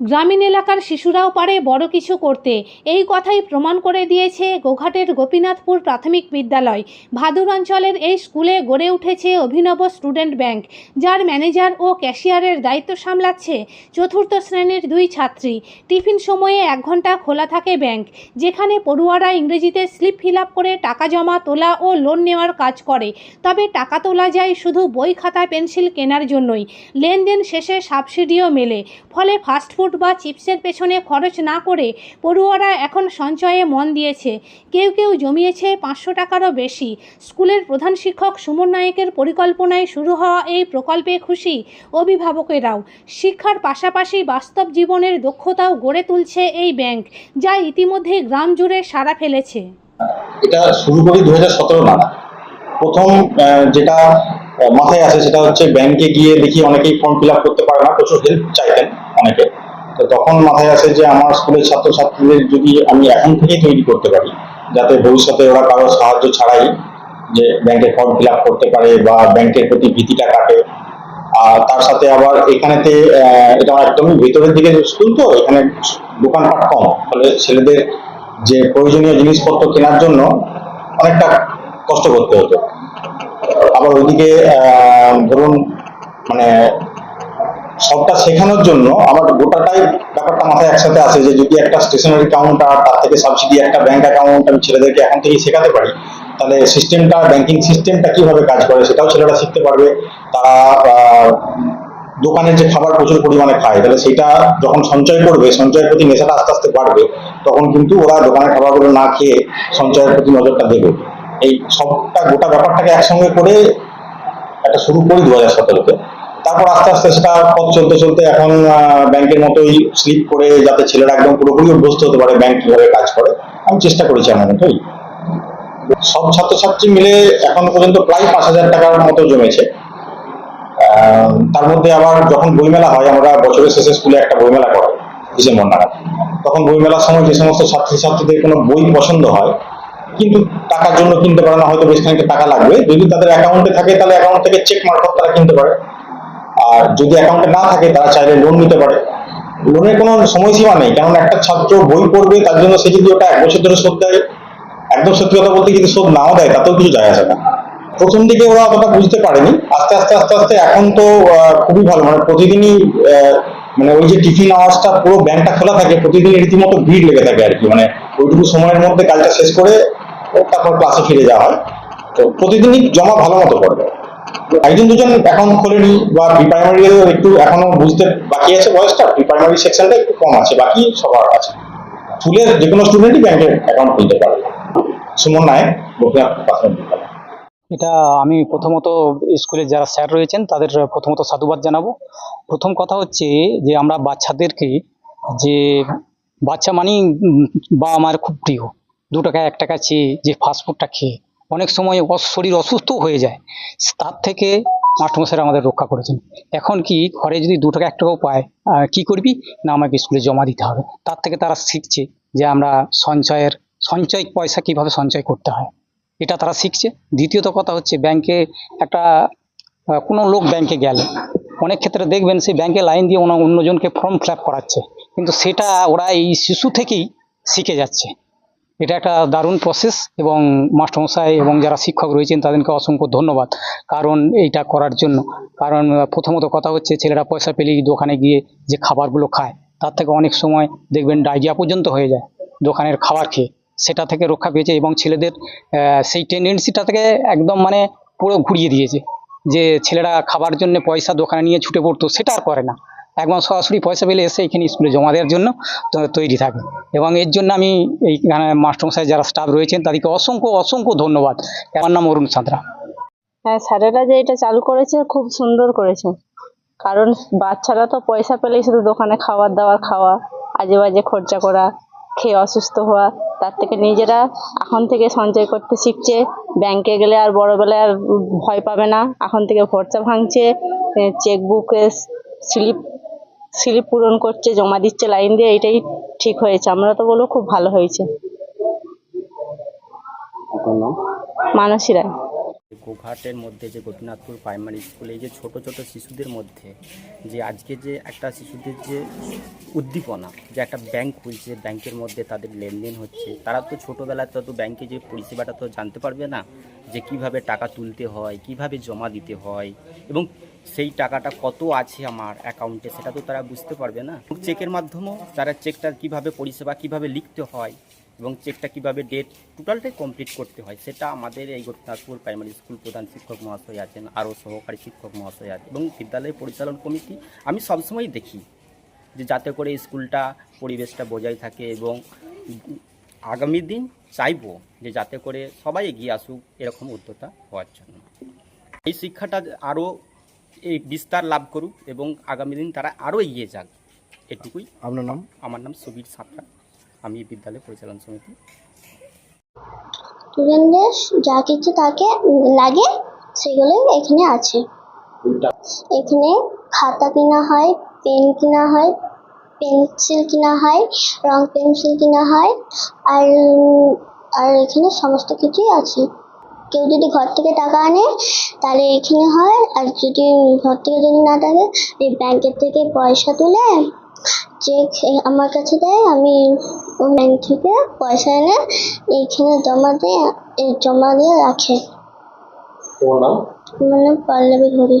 গ্রামীণ এলাকার শিশুরাও পারে বড় কিছু করতে। এই কথাই প্রমাণ করে দিয়েছে গোঘাটের গোপীনাথপুর প্রাথমিক বিদ্যালয়। ভাদুর অঞ্চলের এই স্কুলে গড়ে উঠেছে অভিনব স্টুডেন্ট ব্যাংক, যার ম্যানেজার ও ক্যাশিয়ারের দায়িত্ব সামলাচ্ছে চতুর্থ শ্রেণির দুই ছাত্রী। টিফিন সময়ে এক ঘণ্টা খোলা থাকে ব্যাংক, যেখানে পড়ুয়ারা ইংরেজিতে স্লিপ ফিল করে টাকা জমা, তোলা ও লোন নেওয়ার কাজ করে। তবে টাকা তোলা যায় শুধু বই খাতা, পেন্সিল কেনার জন্যই। লেনদেন শেষে সাবসিডিও মেলে, ফলে ফাস্টফুড বা চিপসের পেছনে খরচ না করে পড়ুয়ারা এখন সঞ্চয়ে মন দিয়েছে। কেউ কেউ জমিয়েছে পাঁচশো টাকারও বেশি। স্কুলের প্রধান শিক্ষক সুমন নায়েকের পরিকল্পনায় শুরু হওয়া এই প্রকল্পে খুশি অভিভাবকেরাও। শিক্ষার পাশাপাশি বাস্তব জীবনের দক্ষতাও গড়ে তুলছে এই ব্যাংক, যা ইতিমধ্যে গ্রাম জুড়ে সাড়া ফেলেছে। এটা শুরু করি দু হাজার সতেরো নাগাদ। প্রথম যেটা মাথায় আসে সেটা হচ্ছে ব্যাংকে গিয়ে দেখি অনেকেই ফর্ম ফিল করতে পারে না, প্রচুর হেল্প চাইতেন অনেকে। তো তখন মাথায় আসে যে আমার স্কুলের ছাত্রছাত্রীদের যদি আমি এখন থেকেই তৈরি করতে পারি, যাতে ভবিষ্যতে ওরা কারোর সাহায্য ছাড়াই যে ব্যাংকে ফর্ম ফিল করতে পারে বা ব্যাংকের প্রতি ভীতিটা কাটে। আর তার সাথে আবার এখানেতে এটা একদমই ভেতরের দিকে স্কুল তো, এখানে দোকানপাট কম। ফলে ছেলেদের যে প্রয়োজনীয় জিনিসপত্র কেনার জন্য অনেকটা কষ্ট করতে হতো। আবার ওইদিকে ধরুন মানে সবটা শেখানোর জন্য আমার গোটাটাই ব্যাপারটা মাথায় একসাথে আছে যে যদি একটা স্টেশনারি কাউন্টার তার থেকে সাবসিডি একটা ব্যাংক অ্যাকাউন্ট আমি ছেলেদেরকে এখন থেকেই শেখাতে পারি, তাহলে সিস্টেমটা ব্যাংকিং সিস্টেমটা কীভাবে কাজ করে সেটাও ছেলেরা শিখতে পারবে। তারা দোকানের যে খাবার প্রচুর পরিমাণে খায়, তাহলে সেটা যখন সঞ্চয় করবে, সঞ্চয়ের প্রতি নেশাটা আস্তে আস্তে বাড়বে, তখন কিন্তু ওরা দোকানের খাবারগুলো না খেয়ে সঞ্চয়ের প্রতি নজরটা দেবে। এই সবটা গোটা ব্যাপারটাকে একসঙ্গে করে একটা শুরু করি দু হাজার সতেরোতে। তারপর আস্তে আস্তে সেটা পথ চলতে চলতে এখন ব্যাংকের মতোই স্লিপ করে যাতে ছেলেরা একদম পুরোপুরি অভ্যস্ত হতে পারে, ব্যাংক কীভাবে কাজ করে, আমি চেষ্টা করেছি আমার মতোই। সব ছাত্রছাত্রী মিলে এখন পর্যন্ত প্রায় পাঁচ হাজার টাকার মতো জমেছে। তার মধ্যে আবার যখন বইমেলা হয়, আমরা বছরের শেষে স্কুলে একটা বইমেলা করাই ডিসেম্বর নাগাদ তখন বইমেলার সময় যে সমস্ত ছাত্রছাত্রীদের কোনো বই পছন্দ হয়, কিন্তু টাকার জন্য কিনতে পারে না, হয়তো বেশ খানিকটা টাকা লাগবে। যদি তাদের অ্যাকাউন্টে থাকে, তাহলে অ্যাকাউন্ট থেকে চেক মারফত তারা কিনতে পারে। আর যদি অ্যাকাউন্টে না থাকে, তারা চাইলে লোন নিতে পারে। লোনের কোনো সময়সীমা নেই কারণ একটা ছাত্র বই পড়বে, তার জন্য সে যদি ওটা এক বছর ধরে শোধ দেয়, একদম সত্যি কথা বলতে যদি শোধ নাও দেয়, তাতেও কিছু যায় আসে না। প্রথম দিকে ওরা অতটা বুঝতে পারেনি। আস্তে আস্তে আস্তে আস্তে এখন তো খুবই ভালো। মানে প্রতিদিনই মানে ওই যে টিফিন আওয়ার্সটা পুরো ব্যাংকটা খোলা থাকে, প্রতিদিন রীতিমতো ভিড় লেগে থাকে আর কি। মানে ওইটুকু সময়ের মধ্যে কাজটা শেষ করে, তারপর ক্লাসে ফিরে যাওয়া হয়। তো প্রতিদিনই জমা ভালো মতো পড়বে একজন দুজন অ্যাকাউন্ট খোলেনি বা প্রি একটু এখনও বুঝতে বাকি আছে বয়সটা প্রি সেকশনটা একটু কম আছে বাকি সবার আছে। স্কুলের যে কোনো স্টুডেন্টই ব্যাংকে অ্যাকাউন্ট খুলতে পারে সুমন নায়ক এটা আমি প্রথমত স্কুলের যারা স্যার রয়েছেন তাদের প্রথমত সাধুবাদ জানাব। প্রথম কথা হচ্ছে যে আমরা বাচ্চাদেরকে যে বাচ্চা মানেই উম, বাবা মার খুব প্রিয়। দু টাকা এক টাকা চেয়ে যে ফাস্টফুডটা খেয়ে। অনেক সময় শরীর অসুস্থ হয়ে যায়। তার থেকে মাস্টারমশাইরা আমাদের রক্ষা করেছেন। এখন কি ঘরে যদি দু টাকা এক টাকাও পায় কি করবি? না, আমাকে স্কুলে জমা দিতে হবে। তার থেকে তারা শিখছে যে আমরা সঞ্চয়ের সঞ্চয় পয়সা কীভাবে সঞ্চয় করতে হয়। এটা তারা শিখছে। দ্বিতীয়ত কথা হচ্ছে ব্যাংকে একটা কোনো লোক ব্যাংকে গেলে, অনেক ক্ষেত্রে দেখবেন সেই ব্যাংকে লাইন দিয়ে অন্য অন্যজনকে ফর্ম ফিল করাচ্ছে। কিন্তু সেটা ওরা এই শিশু থেকেই শিখে যাচ্ছে। এটা একটা দারুণ প্রসেস এবং মাস্টারমশাই এবং যারা শিক্ষক রয়েছেন তাদেরকে অসংখ্য ধন্যবাদ কারণ এইটা করার জন্য। কারণ প্রথমত কথা হচ্ছে ছেলেরা পয়সা পেলেই দোকানে গিয়ে যে খাবারগুলো খায়, তার থেকে অনেক সময় দেখবেন ডায়রিয়া পর্যন্ত হয়ে যায় দোকানের খাবার খেয়ে। সেটা থেকে রক্ষা পেয়েছে এবং ছেলেদের সেই টেন্ডেন্সিটা থেকে একদম মানে পুরো ঘুরিয়ে দিয়েছে যে ছেলেরা খাবার জন্য পয়সা দোকানে নিয়ে ছুটে পড়তো, সেটা আর করে না। একদম সরাসরি পয়সা পেলে এসে এখানে স্কুলে জমা দেওয়ার জন্য তৈরি থাকে। এবং এর জন্য আমি এইখানে মাস্টারমশাই যারা স্টাফ রয়েছেন তাদেরকে অসংখ্য অসংখ্য ধন্যবাদ। আমার নাম অরুণ সাঁতরা। হ্যাঁ স্যারেরা যে এটা চালু করেছে খুব সুন্দর করেছে। কারণ বাচ্চারা তো পয়সা পেলেই শুধু দোকানে খাবার দাবার খাওয়া, আজে বাজে খরচা করা, খেয়ে অসুস্থ হওয়া, তার থেকে নিজেরা এখন থেকে সঞ্চয় করতে শিখছে। ব্যাংকে গেলে আর বড়বেলায় আর ভয় পাবে না। এখন থেকে ভরসা ভাঙছে চেকবুকে স্লিপ স্লিপ পূরণ করছে জমা দিচ্ছে লাইন দিয়ে এটাই ঠিক হয়েছে। আমরা তো বলব খুব ভালো হয়েছে। মানসী রায়। গোঘাটের মধ্যে যে গোপীনাথপুর প্রাইমারি স্কুলে এই যে ছোট ছোট শিশুদের মধ্যে যে আজকে যে একটা শিশুদের যে উদ্দীপনা যে একটা ব্যাংক খুলছে ব্যাংকের মধ্যে তাদের লেনদেন হচ্ছে তারা তো ছোটোবেলায় তো ব্যাংকে যে পরিষেবাটা তো জানতে পারবে না যে কীভাবে টাকা তুলতে হয় কীভাবে জমা দিতে হয় এবং সেই টাকাটা কত আছে আমার অ্যাকাউন্টে সেটা তো তারা বুঝতে পারবে না। চেকের মাধ্যমেও তারা চেকটা কীভাবে পরিষেবা কীভাবে লিখতে হয় এবং চেকটা কীভাবে ডেট টোটালটাই কমপ্লিট করতে হয় সেটা আমাদের এই গোপীনাথপুর প্রাইমারি স্কুল প্রধান শিক্ষক মহাশয় আছেন, আরও সহকারী শিক্ষক মহাশয় আছেন এবং বিদ্যালয় পরিচালন কমিটি আমি সবসময় দেখি যে যাতে করে স্কুলটা পরিবেশটা বজায় থাকে এবং আগামী দিন চাইব যে যাতে করে সবাই এগিয়ে আসুক এরকম উদ্যোক্তা হওয়ার জন্য। এই শিক্ষাটা আরও এই বিস্তার লাভ করুক এবং আগামী দিন তারা আরও এগিয়ে যাক। এটুকুই। আপনার নাম? আমার নাম সুবীর সাঁতরা। আমি বিদ্যালয় পরিচালন সমিতি। স্টুডেন্টদের যা কিছু তাকে লাগে সেগুলোই এখানে আছে। এখানে খাতা কেনা হয় পেন কেনা হয় পেন্সিল কেনা হয় রং পেন্সিল কেনা হয় আর আর এখানে সমস্ত কিছুই আছে। কেউ যদি ঘর থেকে টাকা আনে তাহলে এখানে হয়। আর যদি ঘর থেকে যদি না থাকে এই ব্যাংকের থেকে পয়সা তুলে চেক আমার কাছে দেয় আমি ওই ব্যাংক থেকে পয়সা এনে এইখানে জমা দিয়ে জমা দিয়ে রাখে। তোমার নাম? মানে পল্লবী ঘড়ি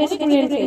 রেস্টুরেন্টে